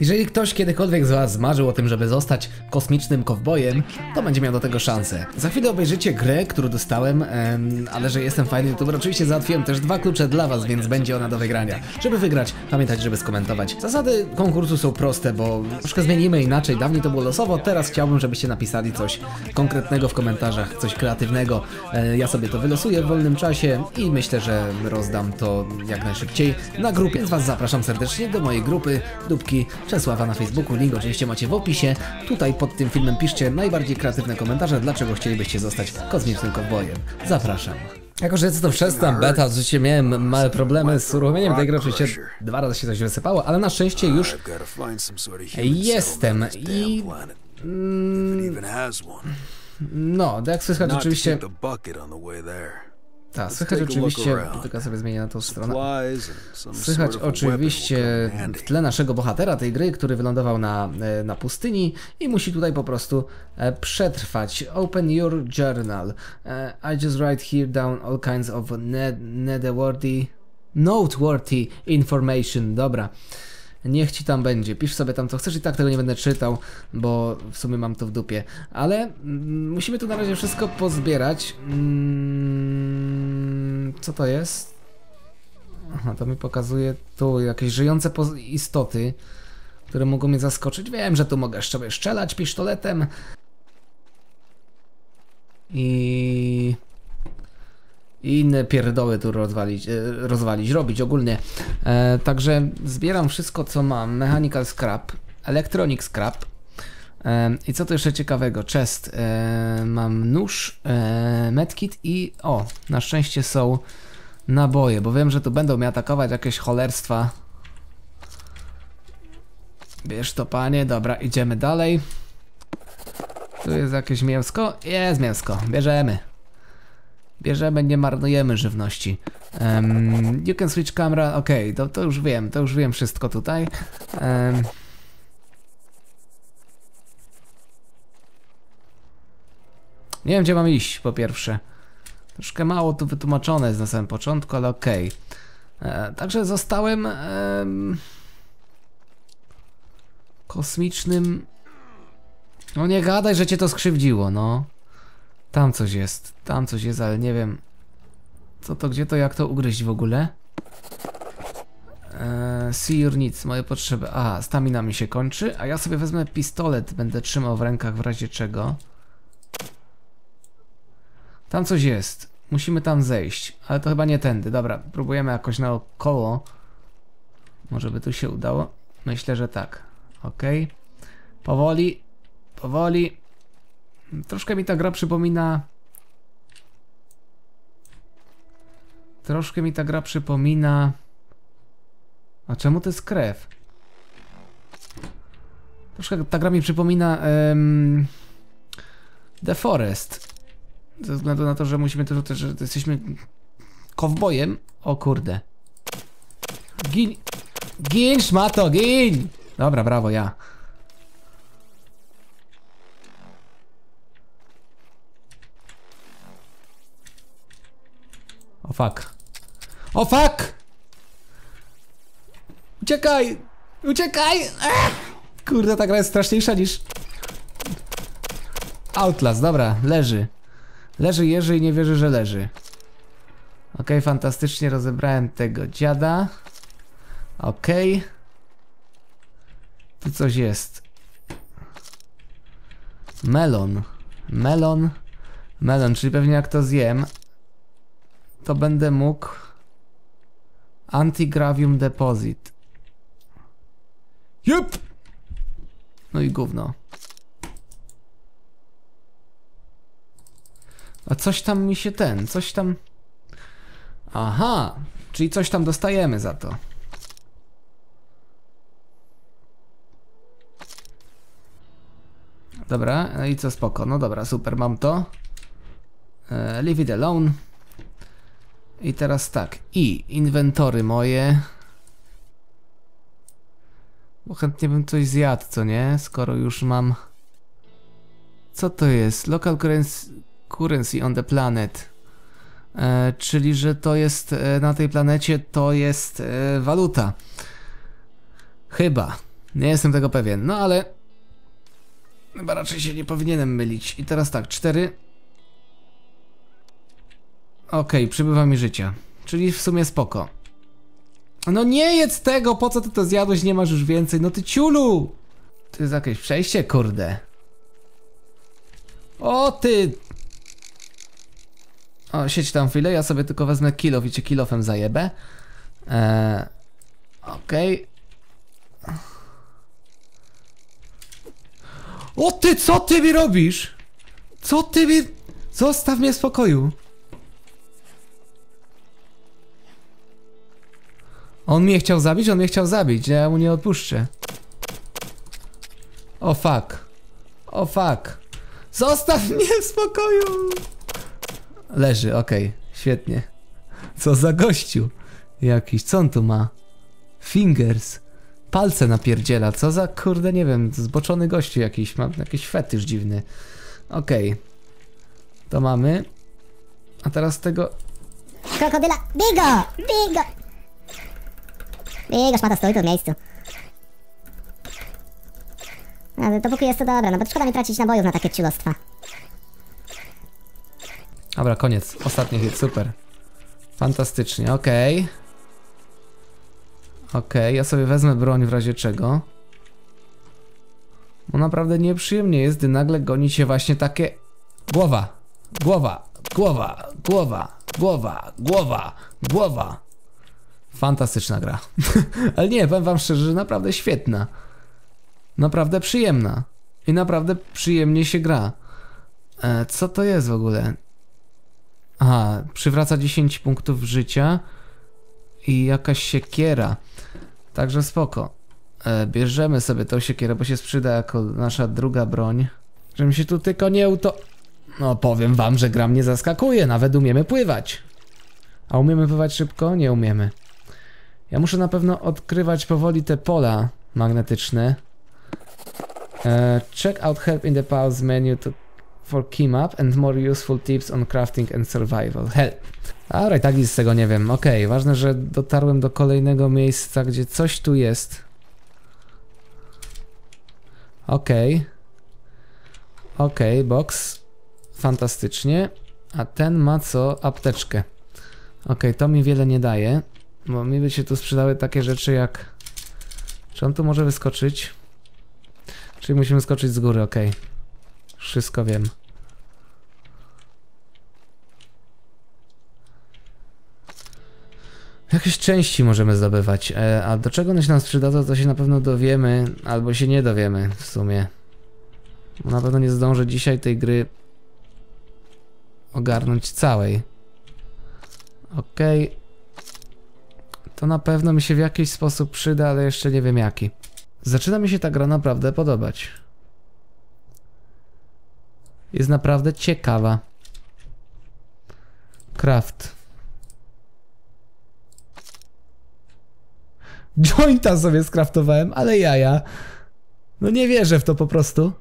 Jeżeli ktoś kiedykolwiek z Was zmarzył o tym, żeby zostać kosmicznym kowbojem, to będzie miał do tego szansę. Za chwilę obejrzycie grę, którą dostałem, em, ale że jestem fajny youtuber, oczywiście załatwiłem też dwa klucze dla Was, więc będzie ona do wygrania. Żeby wygrać, pamiętajcie, żeby skomentować. Zasady konkursu są proste, bo troszkę zmienimy inaczej. Dawniej to było losowo, teraz chciałbym, żebyście napisali coś konkretnego w komentarzach, coś kreatywnego. E, ja sobie to wylosuję w wolnym czasie i myślę, że rozdam to jak najszybciej na grupie. Więc Was zapraszam serdecznie do mojej grupy Dubki Czesława na Facebooku. Link oczywiście macie w opisie. Tutaj pod tym filmem piszcie najbardziej kreatywne komentarze, dlaczego chcielibyście zostać kosmicznym kowbojem. Zapraszam. Jako, że jest to wczesna beta, oczywiście miałem małe problemy z uruchomieniem tej gry, oczywiście dwa razy się coś wysypało, ale na szczęście już jestem i one. no, jak słychać oczywiście, tak, słychać oczywiście, tylko sobie zmienię na tą stronę. Słychać oczywiście w tle naszego bohatera tej gry, który wylądował na, e, na pustyni i musi tutaj po prostu e, przetrwać. Open your journal. E, I just write here down all kinds of ne- noteworthy, noteworthy information. Dobra. Niech ci tam będzie. Pisz sobie tam co chcesz i tak tego nie będę czytał, bo w sumie mam to w dupie. Ale mm, musimy tu na razie wszystko pozbierać. Mm, co to jest? Aha, to mi pokazuje tu jakieś żyjące istoty, które mogą mnie zaskoczyć. Wiem, że tu mogę sobie strzelać pistoletem. I... I inne pierdoły tu rozwalić, e, rozwalić, robić ogólnie. E, także zbieram wszystko, co mam. Mechanical scrap, electronic scrap. E, I co tu jeszcze ciekawego? Chest. E, mam nóż, e, medkit i... O, na szczęście są naboje, bo wiem, że tu będą mnie atakować jakieś cholerstwa. Bierz to panie, dobra, idziemy dalej. Tu jest jakieś mięsko? Jest mięsko, bierzemy. Bierzemy, nie marnujemy żywności. Um, you can switch camera, okej, to, to już wiem, to już wiem wszystko tutaj. Em, nie wiem, gdzie mam iść, po pierwsze. Troszkę mało tu wytłumaczone jest na samym początku, ale okej. E, Także zostałem em, kosmicznym. No nie gadaj, że cię to skrzywdziło, no. Tam coś jest, tam coś jest, ale nie wiem. Co to, gdzie to, jak to ugryźć w ogóle? Eee, your needs, moje potrzeby. Aha, stamina mi się kończy, a ja sobie wezmę pistolet, będę trzymał w rękach w razie czego. Tam coś jest. Musimy tam zejść, ale to chyba nie tędy. Dobra, próbujemy jakoś naokoło. Może by tu się udało? Myślę, że tak. Ok. Powoli, powoli. Troszkę mi ta gra przypomina. Troszkę mi ta gra przypomina. A czemu to jest krew? Troszkę ta gra mi przypomina. em, The Forest. Ze względu na to, że musimy też, że jesteśmy kowbojem. O kurde. Gin. Gin, szmato, gin! Dobra, brawo, ja. O fuck. O fuck! Uciekaj! Uciekaj! Ech! Kurde, ta gra jest straszniejsza niż... Outlast, dobra, leży. Leży Jerzy i nie wierzy, że leży. Okej, fantastycznie rozebrałem tego dziada. Okej. Tu coś jest. Melon. Melon. Melon, czyli pewnie jak to zjem, to będę mógł Antigravium Deposit. Jup! No i gówno. A coś tam mi się ten, coś tam... Aha, czyli coś tam dostajemy za to. Dobra, no i co spoko, no dobra, super, mam to. E, leave it alone. I teraz tak, i inwentory moje. Bo chętnie bym coś zjadł, co nie? Skoro już mam... Co to jest? Local currency, on the planet. E, czyli, że to jest e, na tej planecie to jest e, waluta. Chyba. Nie jestem tego pewien, no ale... Chyba raczej się nie powinienem mylić. I teraz tak, cztery. Okej, przybywa mi życia. Czyli w sumie spoko. No nie jedz tego, po co ty to zjadłeś, nie masz już więcej. No ty ciulu! To jest jakieś przejście, kurde. O ty! O, siedź tam chwilę, ja sobie tylko wezmę kilof i cię kilofem zajebę. Eee, Okej. O ty, co ty mi robisz? Co ty mi... Zostaw mnie w spokoju. On mnie chciał zabić? On mnie chciał zabić, ja mu nie odpuszczę. O fuck. O fuck. Zostaw mnie w spokoju. Leży, okej, świetnie. Co za gościu. Jakiś, co on tu ma? Fingers. Palce napierdziela, co za kurde, nie wiem, zboczony gościu jakiś, ma jakiś fetysz dziwny. Okej. To mamy. A teraz tego... Krokodyla! Bigo! Bigo! Bigo, szmata, stój tu w miejscu. Ale dopóki jest to dobre, no bo szkoda mi tracić nabojów na takie ciulostwa. Dobra, koniec. Ostatni hit, super. Fantastycznie, okej. Okej, ja sobie wezmę broń w razie czego. Bo naprawdę nieprzyjemnie jest, gdy nagle goni się właśnie takie... Głowa, głowa, głowa, głowa, głowa, głowa, głowa. Fantastyczna gra. Ale nie, powiem wam szczerze, że naprawdę świetna. Naprawdę przyjemna. I naprawdę przyjemnie się gra. E, co to jest w ogóle? Aha, przywraca 10 punktów życia i jakaś siekiera. Także spoko. E, bierzemy sobie tą siekierę, bo się sprzyda jako nasza druga broń. Żebym się tu tylko nie uto... No powiem wam, że gra mnie zaskakuje, nawet umiemy pływać. A umiemy pływać szybko? Nie umiemy. Ja muszę na pewno odkrywać powoli te pola magnetyczne. E, check out help in the pause menu to for key map and more useful tips on crafting and survival. Help. I tak nic z tego nie wiem. Okej, ważne, że dotarłem do kolejnego miejsca, gdzie coś tu jest. Okej. Okej, box. Fantastycznie. A ten ma co? Apteczkę. Okej, to mi wiele nie daje. Bo mi by się tu sprzedały takie rzeczy jak... Czy on tu może wyskoczyć? Czyli musimy skoczyć z góry, okej. Wszystko wiem. Jakieś części możemy zdobywać, e, a do czego one się nam przydadzą, to się na pewno dowiemy, albo się nie dowiemy w sumie. Bo na pewno nie zdążę dzisiaj tej gry ogarnąć całej. Okej. To na pewno mi się w jakiś sposób przyda, ale jeszcze nie wiem jaki. Zaczyna mi się ta gra naprawdę podobać. Jest naprawdę ciekawa. Craft. Jointa sobie skraftowałem, ale jaja. No nie wierzę w to po prostu.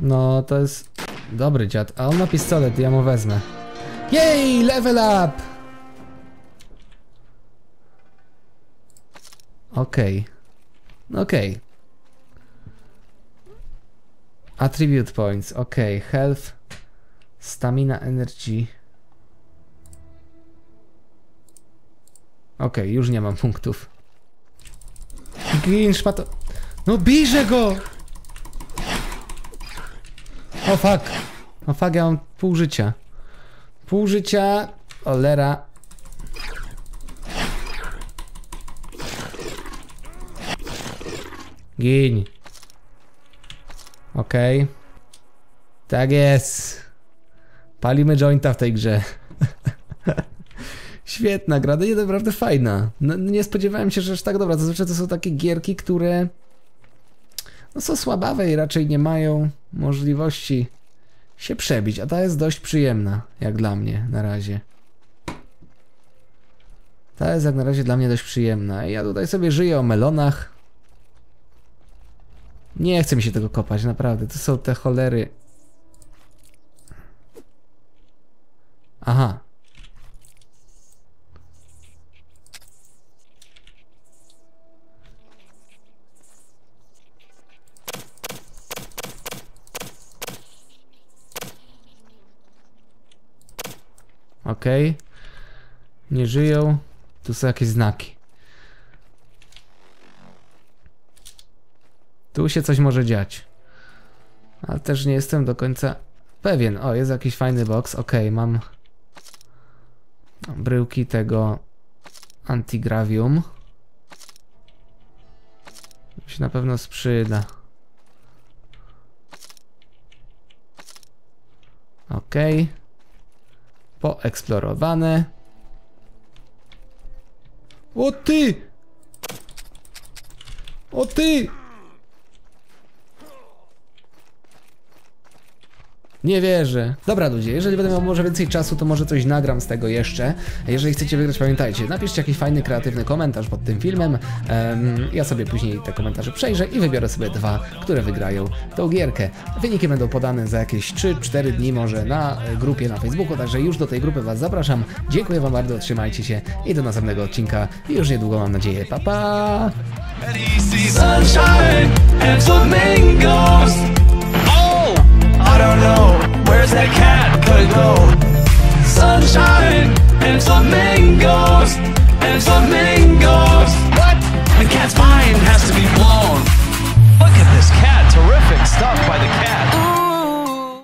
No, to jest dobry dziad. A on ma pistolet, ja mu wezmę. Jej, level up! Okej. Okej. Attribute points, okej. Health, stamina, energy. Okej, już nie mam punktów. Gin, szmato... No bijże go! O fuck. O fuck, ja mam pół życia. Pół życia... Olera. Gin. Okej. Tak jest. Palimy jointa w tej grze. Świetna gra, naprawdę fajna. No, nie spodziewałem się, że aż tak dobra. Zazwyczaj to są takie gierki, które no, są słabawe i raczej nie mają możliwości się przebić, a ta jest dość przyjemna, jak dla mnie na razie. Ta jest jak na razie dla mnie dość przyjemna. Ja tutaj sobie żyję o melonach. Nie chce mi się tego kopać, naprawdę. To są te cholery. Aha. Okej. Nie żyją. Tu są jakieś znaki. Tu się coś może dziać. Ale też nie jestem do końca pewien. O, jest jakiś fajny box. Okej, mam bryłki tego antigravium. To się na pewno sprzyda. Okej. Poeksplorowane. O ty! O ty! Nie wierzę. Dobra ludzie, jeżeli będę miał może więcej czasu, to może coś nagram z tego jeszcze. Jeżeli chcecie wygrać, pamiętajcie, napiszcie jakiś fajny, kreatywny komentarz pod tym filmem. Em, ja sobie później te komentarze przejrzę i wybiorę sobie dwa, które wygrają tą gierkę. Wyniki będą podane za jakieś 3-4 dni może na grupie na Facebooku, także już do tej grupy Was zapraszam. Dziękuję Wam bardzo, trzymajcie się i do następnego odcinka. I już niedługo mam nadzieję. Pa pa! Don't know. Where's that cat gonna go? Sunshine and flamingos and flamingos. What? The cat's mind has to be blown. Look at this cat. Terrific stuff by the cat.